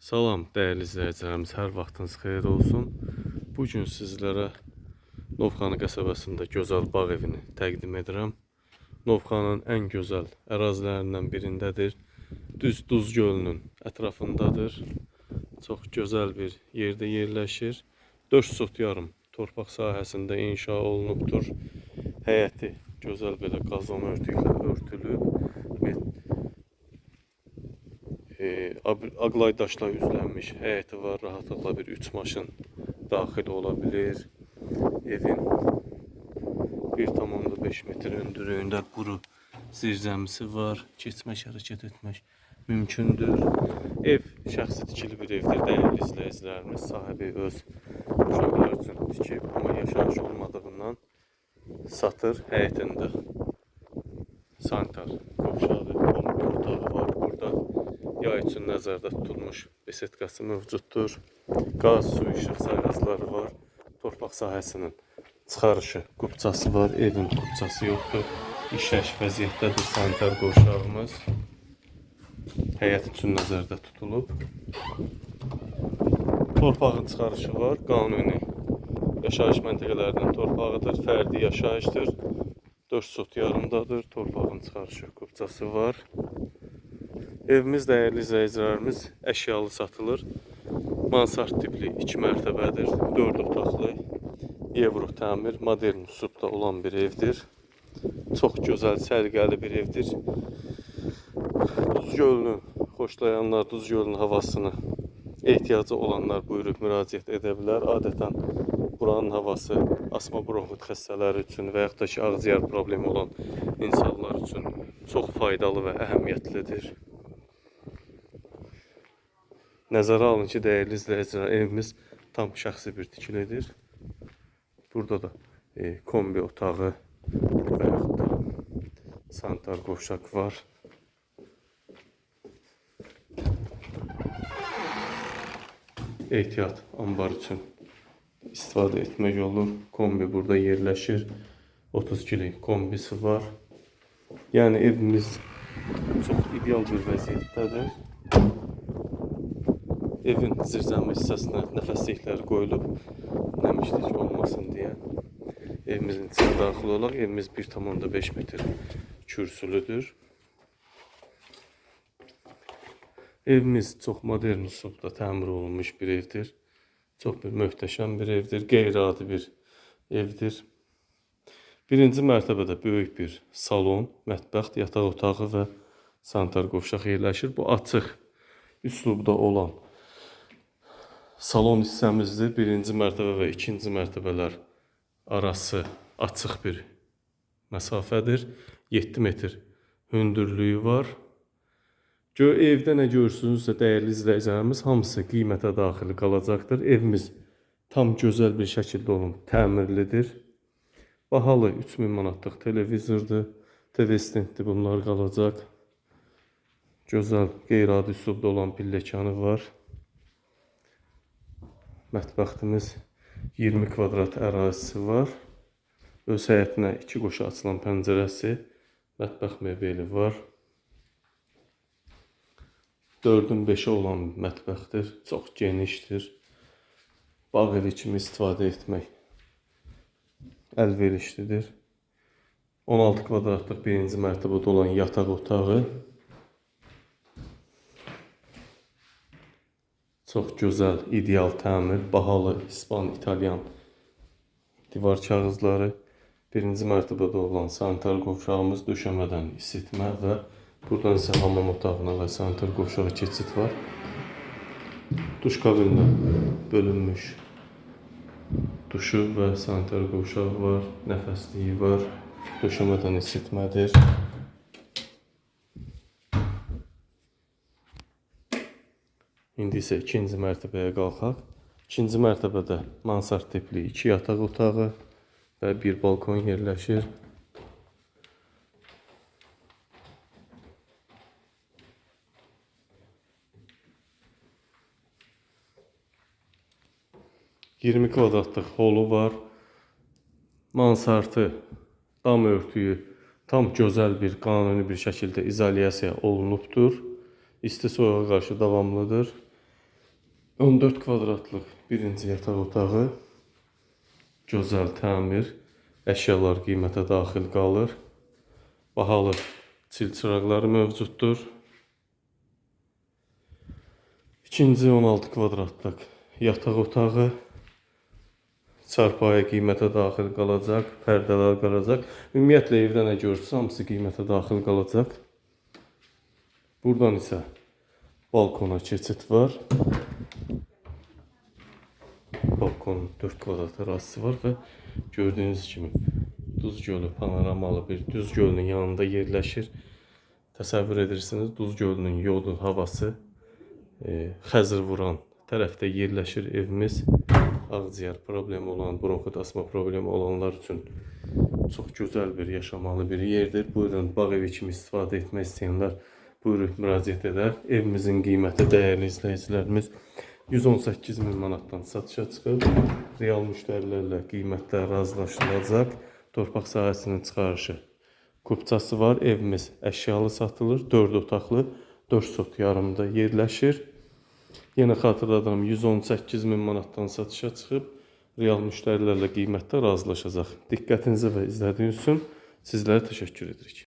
Salam dəyərli izləyicilərimiz, hər vaxtınız xeyir olsun. Bu gün sizlərə Novxanı qəsəbəsində gözəl bağ evini təqdim edirəm. Novxanın ən gözəl ərazilərindən birindədir. Düz Duz gölünün ətrafındadır. Çox gözəl bir yerdə yerləşir. 4 sot yarım torpaq sahəsində inşa olunubdur. Həyəti gözəl belə qazan örtü ilə örtülüb. Met- ab- Aqlay daşla üzlənmiş həyəti var. Rahatlıqla bir 3 maşın daxil ola bilir. Evin 1,5 metr hündürlüyündə quru zirzəmisi var. Keçmək, hərəkət etmək mümkündür. Ev şəxsi tikili bir evdir, dəyərli izləyicilərimiz. Sahibi öz uşaqlar üçün tikib, amma yaşayış olmadığından satır həyətində. Sanitar qovşağı, kombi otağı var burada. Yay üçün nəzərdə tutulmuş besetkası mövcuddur. Qaz, su, işıq sayğacları var. Torpaq sahəsinin çıxarışı, qubçası var. Evin qubçası yoxdur. İşləş vəziyyətdədir sanitar qovşağımız. Həyət üçün nəzərdə tutulub. Torpağın çıxarışı var. Qanuni yaşayış məntəqələrinin torpağıdır. Fərdi yaşayışdır. 4 sot yarımdadır. Torpağın çıxarışı, qubçası var. Evimiz dəyərli izləyicilərimiz əşyalı satılır. Mansard tipli 2 mərtəbədir, 4 otaqlı, Euro təmir, modern üslubda olan bir evdir. Çox gözəl, səliqəli bir evdir. Duz gölünü xoşlayanlar, Duz gölünün havasını ehtiyacı olanlar buyurub müraciət edə bilər. Adətən buranın havası asma bronxit xəstələri üçün və yaxud da ki, ağciyər problemi olan insanlar üçün çox faydalı və əhəmiyyətlidir. Nəzərə alın ki, dəyərli izləyicilər, evimiz tam şəxsi bir tikilidir. Burada da e, kombi otağı və yaxud da sanitar qovşaq var. Ehtiyat ambar üçün istifadə etmək olur. Kombi burada yerləşir. 30 kili kombisi var. Yəni evimiz çox ideal bir vəziyyətdədir. Evin zirzəmi hissəsinə nəfəsliklər qoyulub, nəmişlik olmasın deyə evimizin içinə daxil olaq. Evimiz 1,5 metr kürsülüdür. Evimiz çox modern üslubda təmir olunmuş bir evdir. Çox bir möhtəşəm bir evdir, qeyri-adi bir evdir. Birinci mərtəbədə böyük bir salon, mətbəx, yataq otağı və sanitar qovşaq yerləşir. Bu açıq üslubda olan salon hissəmizdir. Birinci mərtəbə və ikinci mərtəbələr arası açıq bir məsafədir. 7 metr hündürlüyü var. Gör evdə nə görürsünüzsə dəyərli izləyicilərimiz hamısı qiymətə daxil qalacaqdır. Evimiz tam gözəl bir şəkildə olun təmirlidir. Bahalı 3000 manatlıq televizordur. TV stenddir bunlar qalacaq. Gözəl qeyri-adi üslubda olan pilləkanı var. Mətbəximiz 20 kvadrat ərazisi var. Öz həyətinə iki qoşu açılan pəncərəsi, mətbəx mebeli var. 4-ün 5-i olan mətbəxdir, çox genişdir. Bağ evi kimi istifadə etmək əlverişlidir. 16 kvadratlıq birinci mərtəbədə olan yataq otağı Çox gözəl, ideal təmir, bahalı İspan, İtalyan divar kağızları. Birinci mərtəbədə olan sanitar qovşağımız döşəmədən isitmə və buradan isə hamam otağına və sanitar qovşağa keçid var. Duş kabinində bölünmüş duşu və sanitar qovşağı var, nəfəsliyi var, döşəmədən isitmədir. İndi isə ikinci mərtəbəyə qalxaq. İkinci mərtəbədə mansard tipli iki yataq otağı və bir balkon yerləşir. ...20 kvadratlıq holu var. Mansartı, dam örtüyü tam gözəl bir, qanuni bir şəkildə izolyasiya olunubdur. İsti soyuğa qarşı davamlıdır. 14 kvadratlıq birinci yataq otağı. Gözəl təmir. Əşyalar qiymətə daxil qalır. Bahalı çil çıraqları mövcuddur. İkinci 16 kvadratlıq yataq otağı. Çarpayı qiymətə daxil qalacaq, pərdələr qalacaq. Ümumiyyətlə evdə nə görürsünüz, hamısı qiymətə daxil qalacaq. Buradan isə balkona keçid var. Balkonun 4 kvadrat ərazisi var və gördüyünüz kimi Duz Gölü panoramalı bir Duz Gölünün yanında yerləşir. Təsəvvür edirsiniz, Duz Gölünün yolu, havası e, Xəzr vuran tərəfdə yerləşir evimiz. Ağciyər problemi olan, bronxit asma problemi olanlar üçün çox gözəl bir yaşamalı bir yerdir. Buyurun bağ evi kimi istifadə etmək istəyənlər buyurun müraciət edər. Evimizin qiyməti dəyərli izləyicilərimiz 118 min manatdan satışa çıxıb. Real müştərilərlə qiymətlər razılaşdırılacaq. Torpaq sahəsinin çıxarışı kupçası var. Evimiz əşyalı satılır. 4 otaqlı 4 sot yarımda yerləşir. Yenə xatırladıram 118 min manatdan satışa çıxıb. Real müştərilərlə qiymətdə razılaşacaq. Diqqətinizə və izlədiyiniz üçün sizlərə təşəkkür edirik.